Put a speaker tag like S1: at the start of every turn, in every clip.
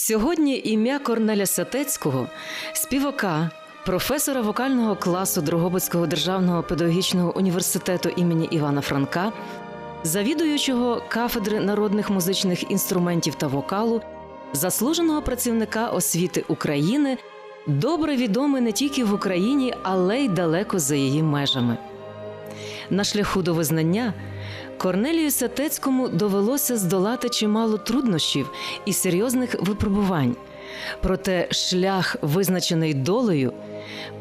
S1: Сьогодні ім'я Корнеля Сатецького, співака, професора вокального класу Дрогобицького державного педагогічного університету імені Івана Франка, завідуючого кафедри народних музичних інструментів та вокалу, заслуженого працівника освіти України, добре відомий не тільки в Україні, але й далеко за її межами. На шляху до визнання Корнелію Сатецькому довелося здолати чимало труднощів і серйозних випробувань. Проте шлях, визначений долею,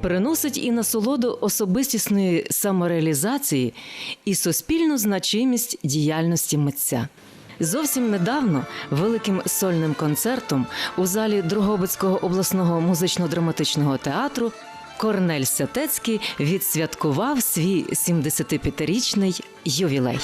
S1: приносить і насолоду особистісної самореалізації і суспільну значимість діяльності митця. Зовсім недавно великим сольним концертом у залі Дрогобицького обласного музично-драматичного театру Корнель Сятецький відсвяткував свій 75-річний ювілей.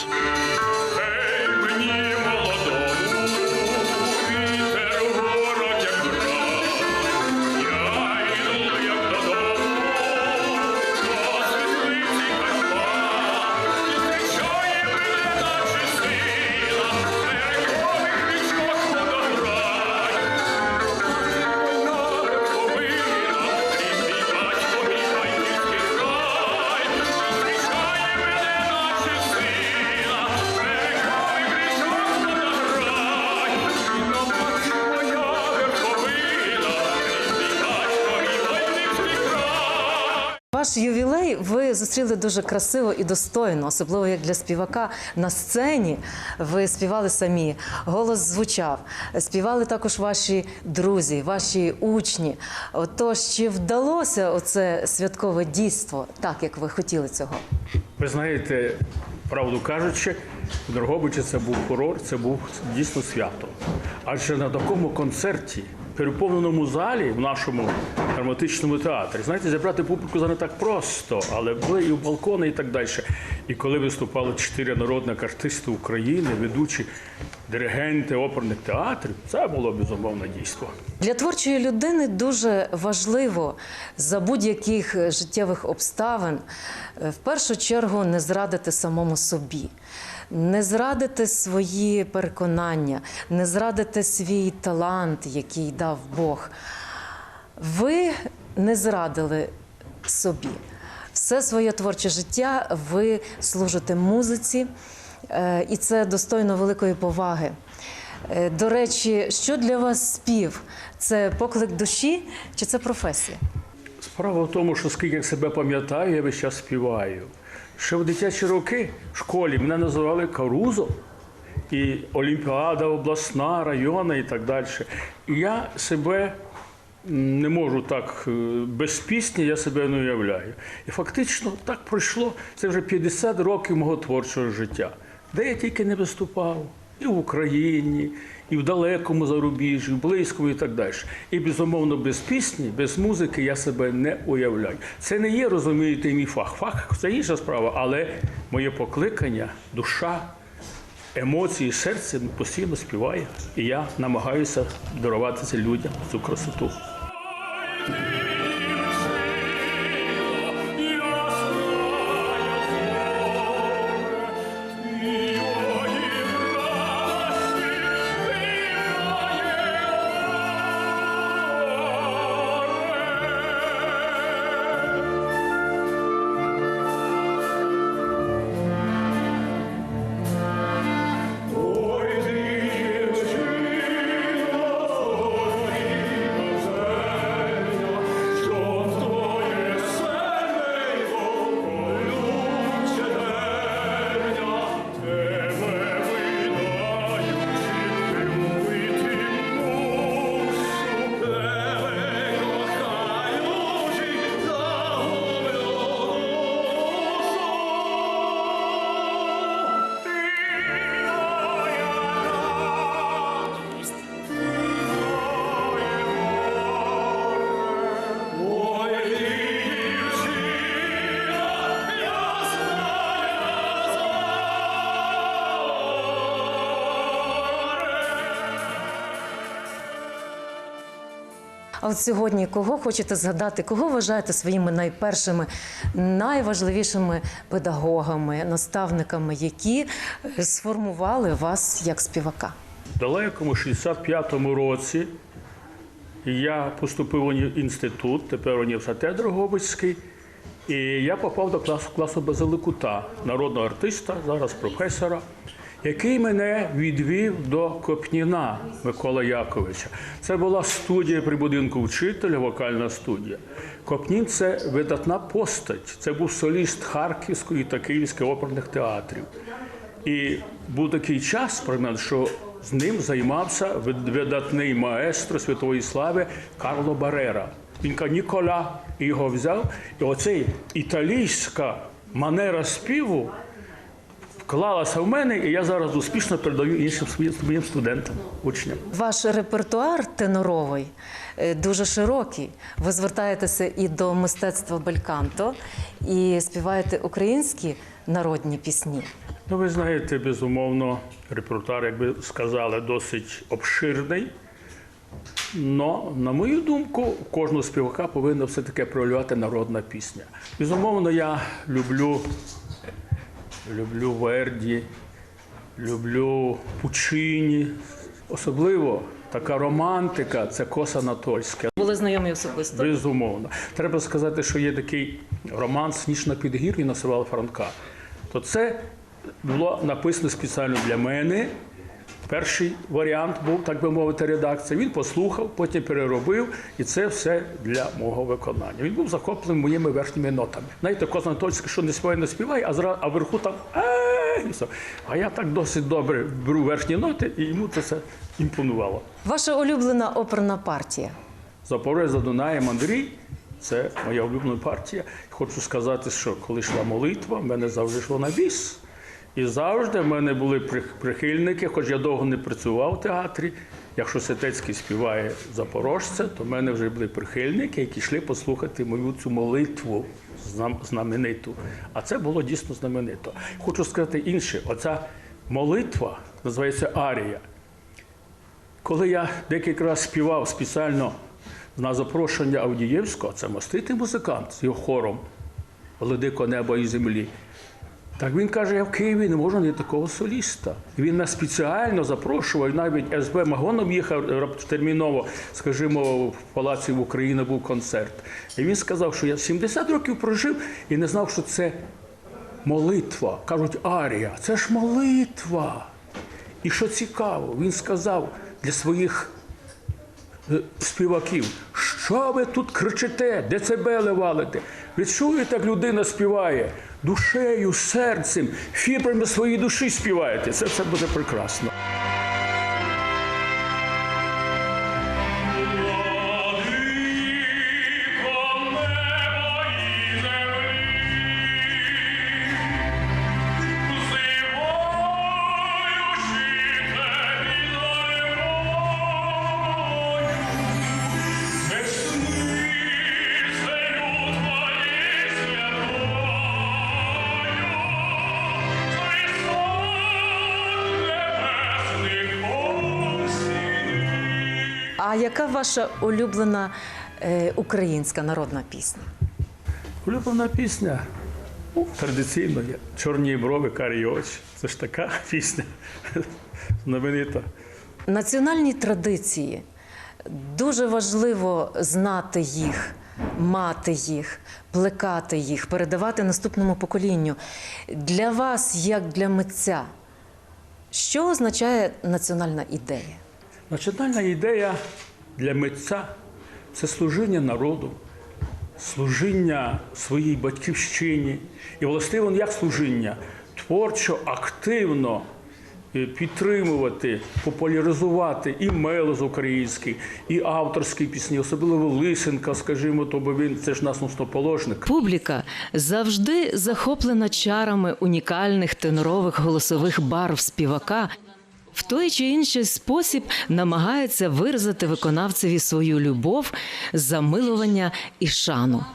S1: Зустріли дуже красиво і достойно, особливо як для співака на сцені. Ви співали самі, голос звучав. Співали також ваші друзі, ваші учні. Отож, чи вдалося оце святкове дійство так, як ви хотіли цього?
S2: Ви знаєте, правду кажучи, в Дрогобичі це був курорт, це був дійсно свято. Адже на такому концерті, переповненому залі в нашому драматичному театрі, знаєте, зібрати публіку за не так просто, але були і в балкони, і так далі. І коли виступали чотири народних артисти України, ведучі диригенти оперних театрів, це було безумовне дійство.
S1: Для творчої людини дуже важливо за будь-яких життєвих обставин е, в першу чергу не зрадити самому собі, не зрадити свої переконання, не зрадити свій талант, який дав Бог. Ви не зрадили собі. Все своє творче життя ви служите музиці, е, і це достойно великої поваги. Е, До речі, що для вас спів? Це поклик душі чи це професія?
S2: Справа в тому, що скільки себе пам'ятаю, я весь час співаю. Ще в дитячі роки в школі мене називали Карузо, і Олімпіада обласна, районна і так далі. І я себе не можу так е, без пісні, я себе не уявляю. І фактично так пройшло. Це вже 50 років мого творчого життя, де я тільки не виступав. І в Україні, і в далекому зарубіжжі, і в близькому і так далі. І безумовно, без пісні, без музики я себе не уявляю. Це не є, розумієте, мій фах. Фах це інша справа, але моє покликання, душа, емоції, серце постійно співає. І я намагаюся дарувати це людям цю красоту.
S1: А от сьогодні кого хочете згадати, кого вважаєте своїми найпершими, найважливішими педагогами, наставниками, які е, сформували вас як співака?
S2: В далекому 65-му році я поступив уні- інститут, тепер університет Дрогобицький. І я попав до класу, класу Базиликута, народного артиста, зараз професора, який мене відвів до Копніна Микола Яковича. Це була студія при будинку вчителя, вокальна студія. Копнін це видатна постать. Це був соліст Харківської та Київської оперних театрів. І був такий час, примерно, що з ним займався видатний маестро світової слави Карло Барера. Він каже, Нікола і його взяв. І оцей італійська манера співу вклалася в мене, і я зараз успішно передаю іншим своїм студентам, учням.
S1: Ваш репертуар теноровий е, дуже широкий. Ви звертаєтеся і до мистецтва бельканто, і співаєте українські народні пісні.
S2: Ну, ви знаєте, безумовно, репертуар, як ви сказали, досить обширний. Но, на мою думку, кожного співака повинна все-таки проявляти народна пісня. Безумовно, я люблю, люблю Верді, люблю Пучині. Особливо така романтика це Коса Анатольська.
S1: Були знайомі особисто.
S2: Безумовно. Треба сказати, що є такий роман «Сніж на підгір'ї» Насивала Франка. То це було написано спеціально для мене. Перший варіант був, так би мовити, редакція. Він послухав, потім переробив, і це все для мого виконання. Він був захоплений моїми верхніми нотами. Знаєте, Коза Анатольський, що не співає, не співає, а зра... а вверху там і все. А я так досить добре беру верхні ноти, і йому це все імпонувало.
S1: Ваша улюблена оперна партія.
S2: Запорожець за Дунаєм Андрій. Це моя улюблена партія. Хочу сказати, що коли йшла молитва, в мене завжди йшло на біс. І завжди в мене були прихильники, хоч я довго не працював в театрі. Якщо Сетецький співає запорожця, то в мене вже були прихильники, які йшли послухати мою цю молитву знамениту. А це було дійсно знаменито. Хочу сказати інше: оця молитва називається Арія. Коли я декілька разів співав спеціально на запрошення Авдієвського, це маститий музикант з його хором Владико неба і землі. Так він каже, я в Києві не можу знайти такого соліста. Він нас спеціально запрошував, навіть СБ Магоном їхав терміново, скажімо, в палаці в Україні був концерт. І він сказав, що я 70 років прожив і не знав, що це молитва. Кажуть, арія, це ж молитва. І що цікаво, він сказав для своїх е, співаків, що ви тут кричите, децибели валите? Ви чуєте, як людина співає душею, серцем, фібрами своєї душі співаєте. Це все буде прекрасно.
S1: А яка ваша улюблена е, українська народна пісня?
S2: Улюблена пісня. Ну, традиційно. Чорні брови, карі очі. Це ж така пісня знаменита.
S1: Національні традиції дуже важливо знати їх, мати їх, плекати їх, передавати наступному поколінню. Для вас, як для митця, що означає національна ідея?
S2: Національна ідея для митця це служіння народу, служіння своїй батьківщині. І властиво як служіння творчо, активно е, підтримувати, популяризувати і мелоз український, і авторські пісні, особливо Лисенка, скажімо, то бо він це ж нас основоположник.
S1: Публіка завжди захоплена чарами унікальних тенорових голосових барв співака. В той чи інший спосіб намагається виразити виконавцеві свою любов, замилування і шану.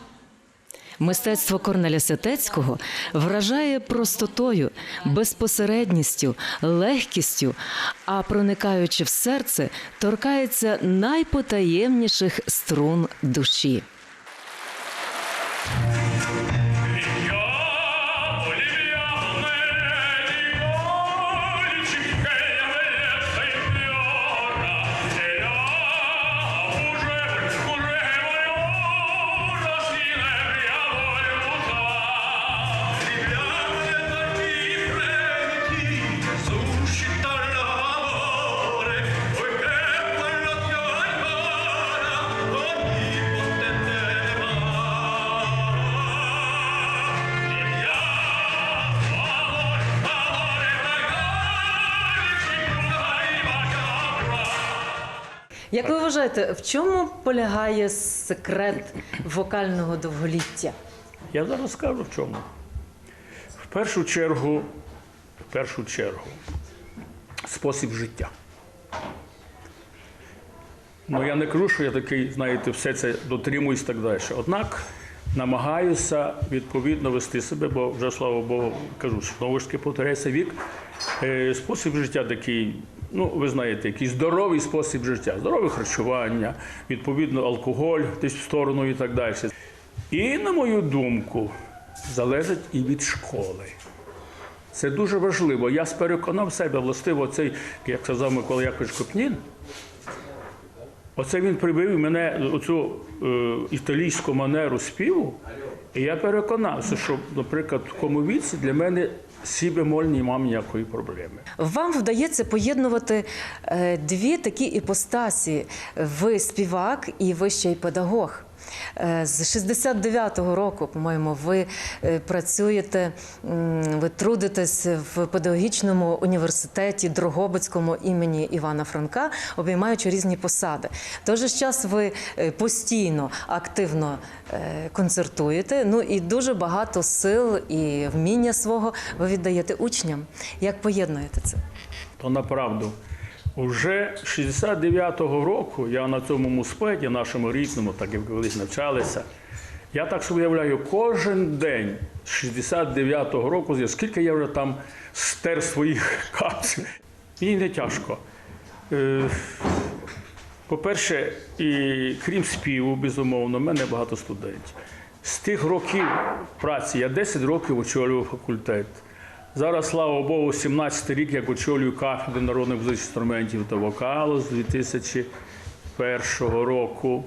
S1: Мистецтво Корнеля Сетецького вражає простотою, безпосередністю, легкістю, а проникаючи в серце, торкається найпотаємніших струн душі. Як ви вважаєте, в чому полягає секрет вокального довголіття?
S2: Я зараз скажу в чому. В першу чергу, в першу чергу, спосіб життя. Ну, я не кажу, що я такий, знаєте, все це дотримуюсь так далі. Однак намагаюся відповідно вести себе, бо вже, слава Богу, кажу, знову ж таки повторяється вік. Е, спосіб життя такий, ну, ви знаєте, який здоровий спосіб життя, здорове харчування, відповідно, алкоголь десь в сторону і так далі. І, на мою думку, залежить і від школи. Це дуже важливо. Я переконав себе, властиво, цей, як сказав Микола Якович Копнін, оце він привив мене оцю е, італійську манеру співу, і я переконався, що, наприклад, в такому віці для мене сі бемоль немає ніякої проблеми.
S1: Вам вдається поєднувати е, дві такі іпостасі: ви співак і ви ще й педагог. Е, З 69-го року, по-моєму, ви е, працюєте, ви трудитесь в педагогічному університеті Дрогобицькому імені Івана Франка, обіймаючи різні посади. В той же час ви е, постійно активно концертуєте. Ну і дуже багато сил і вміння свого ви віддаєте учням. Як поєднуєте це?
S2: То направду. Уже 69-го року я на цьому муспеді, нашому рідному, так як колись навчалися, я так собі уявляю, кожен день з 69-го року, скільки я вже там стер своїх капсів. Мені не тяжко. Е, По-перше, і крім співу, безумовно, в мене багато студентів. З тих років праці я 10 років очолював факультет. Зараз, слава Богу, 17 рік як очолюю кафедру народних музичних інструментів та вокалу з 2001 року.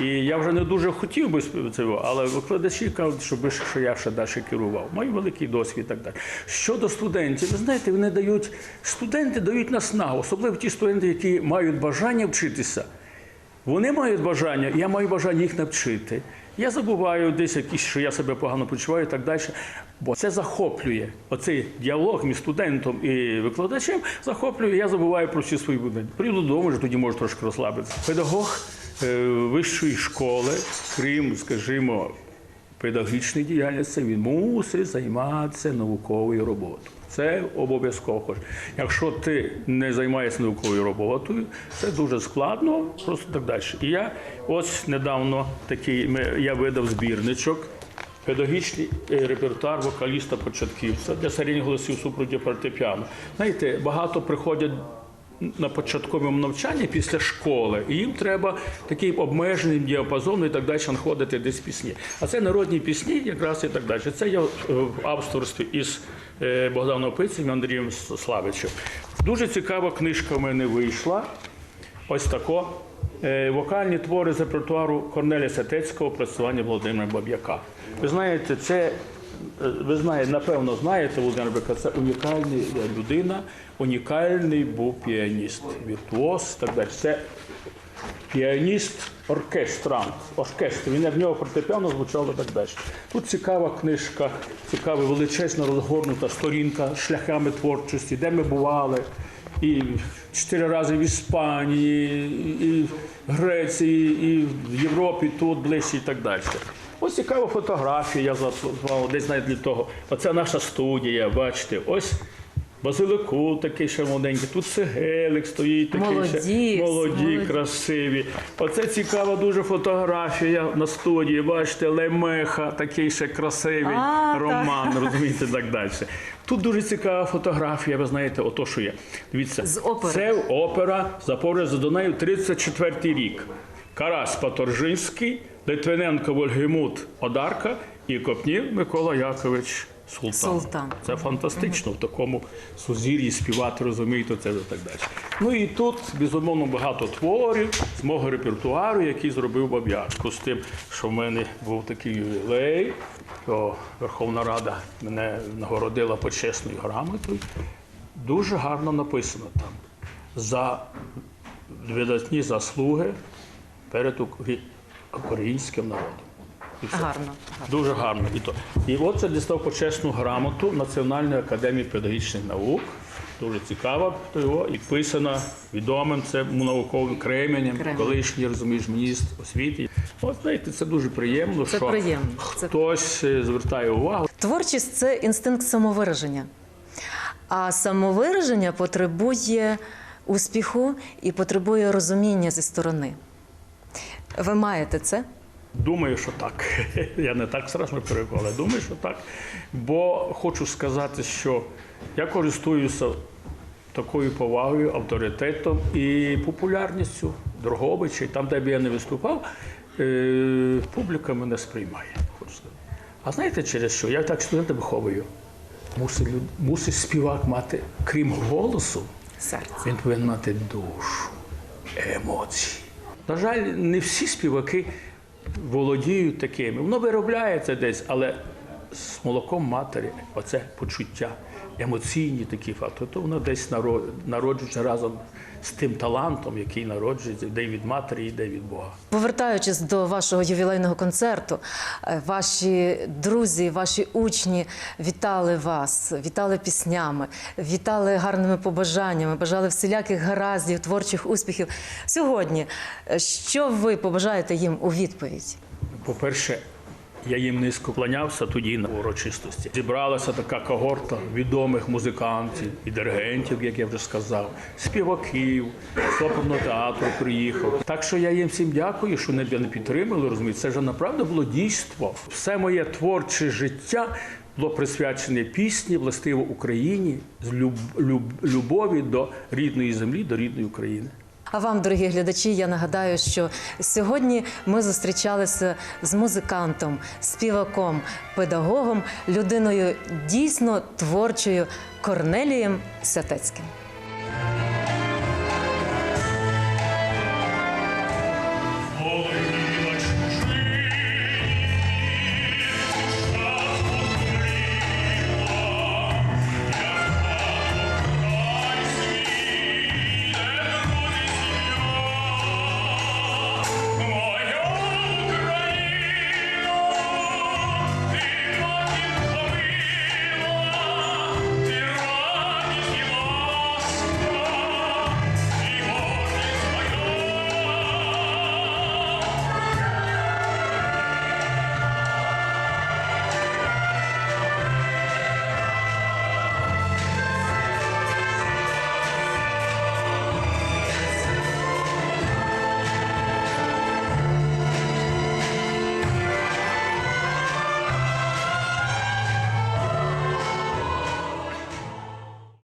S2: І я вже не дуже хотів би цього, але викладачі кажуть, щоб що я ще далі керував. Маю великий досвід і так далі. Щодо студентів, ви знаєте, вони дають студенти дають наснагу, особливо ті студенти, які мають бажання вчитися. Вони мають бажання, я маю бажання їх навчити. Я забуваю десь якісь, що я себе погано почуваю і так далі. Бо це захоплює. Оцей діалог між студентом і викладачем захоплює, я забуваю про всі свої будинки. Прийду додому, вже тоді можу трошки розслабитися. Педагог е, вищої школи, крім, скажімо, педагогічної діяльності, він мусить займатися науковою роботою. Це обов'язково. Якщо ти не займаєшся науковою роботою, це дуже складно, просто так далі. І я ось недавно такий я видав збірничок. Педагогічний е, репертуар вокаліста початківця для середніх голосів супроводі фортепіано. Знаєте, багато приходять на початковому навчанні після школи, і їм треба такий обмежений діапазон і так далі знаходити десь пісні. А це народні пісні, якраз і так далі. Це я е, в авторстві із е, Богданом Пицем і Андрієм Славичем. Дуже цікава книжка в мене вийшла. Ось тако. Е, Вокальні твори з репертуару Корнелія Сатецького, працювання Володимира Баб'яка. Ви знаєте, це ви знаєте, напевно, знаєте, Володимир Баб'яка, це унікальна людина, унікальний був піаніст, віртуоз, так далі. Це піаніст оркестрант, оркестр. Він в нього фортепіано звучало так далі. Тут цікава книжка, цікава величезна розгорнута сторінка шляхами творчості, де ми бували. І чотири рази в Іспанії, і в Греції, і в Європі, тут ближче і так далі. Ось цікава фотографія, я зазвав десь навіть для того. Оце наша студія, бачите, ось базилику такий ще молоденький, тут цегелик стоїть, такий
S1: Молоді,
S2: ще молоді,
S1: молоді.
S2: красиві. Оце цікава дуже фотографія на студії. Бачите, Лемеха, такий ще красивий
S1: А, так.
S2: роман, розумієте, так далі. Тут дуже цікава фотографія, ви знаєте, ото що є. Дивіться,
S1: З опери.
S2: це опера Запорожжя за Дунаю, 34 рік. Карась Паторжинський, Литвиненко Вольгемут Одарка і Копнів Микола Якович Султан.
S1: Султан.
S2: Це фантастично в такому сузір'ї співати, розумієте, це і так далі. Ну і тут, безумовно, багато творів з мого репертуару, який зробив Баб'ячко. З тим, що в мене був такий ювілей, то Верховна Рада мене нагородила почесною грамотою. Дуже гарно написано там. За видатні заслуги перед Укра- українським народом. І все.
S1: Гарно.
S2: Дуже гарно. І, то. і от це дістав почесну грамоту Національної академії педагогічних наук дуже цікава, його і підписана відомим це науковим кременем,
S1: Кременем.
S2: колишній розумієш міністр освіти. От знаєте, це дуже приємно,
S1: Це
S2: що
S1: приємно.
S2: Хтось е, звертає увагу.
S1: Творчість це інстинкт самовираження. А самовираження потребує успіху і потребує розуміння зі сторони. Ви маєте це?
S2: Думаю, що так. Я не так страшно переконаний, але думаю, що так. Бо хочу сказати, що я користуюся такою повагою, авторитетом і популярністю Дрогобича. Там, де б я не виступав, е, публіка мене сприймає. Хочу сказати. А знаєте через що? Я так студента виховую. Мусить, мусить співак мати, крім голосу,
S1: Серце.
S2: він повинен мати душу, емоції. На жаль, не всі співаки володіють такими. Воно виробляється десь, але з молоком матері оце почуття, емоційні такі фактори, то воно десь наро- народжується разом з тим талантом, який народжується, йде від матері, йде від Бога.
S1: Повертаючись до вашого ювілейного концерту, е, ваші друзі, ваші учні вітали вас, вітали піснями, вітали гарними побажаннями, бажали всіляких гараздів, творчих успіхів. Сьогодні, е, що ви побажаєте їм у відповідь?
S2: По-перше, я їм низько кланявся тоді на урочистості. Зібралася така когорта відомих музикантів і диригентів, як я вже сказав, співаків, з театру приїхав. Так що я їм всім дякую, що не підтримали. Розумієте, це ж направду було дійство. Все моє творче життя було присвячене пісні, властиво Україні, з люб- люб- любові до рідної землі, до рідної України.
S1: А вам, дорогі глядачі, я нагадаю, що сьогодні ми зустрічалися з музикантом, співаком, педагогом, людиною дійсно творчою Корнелієм Сятецьким.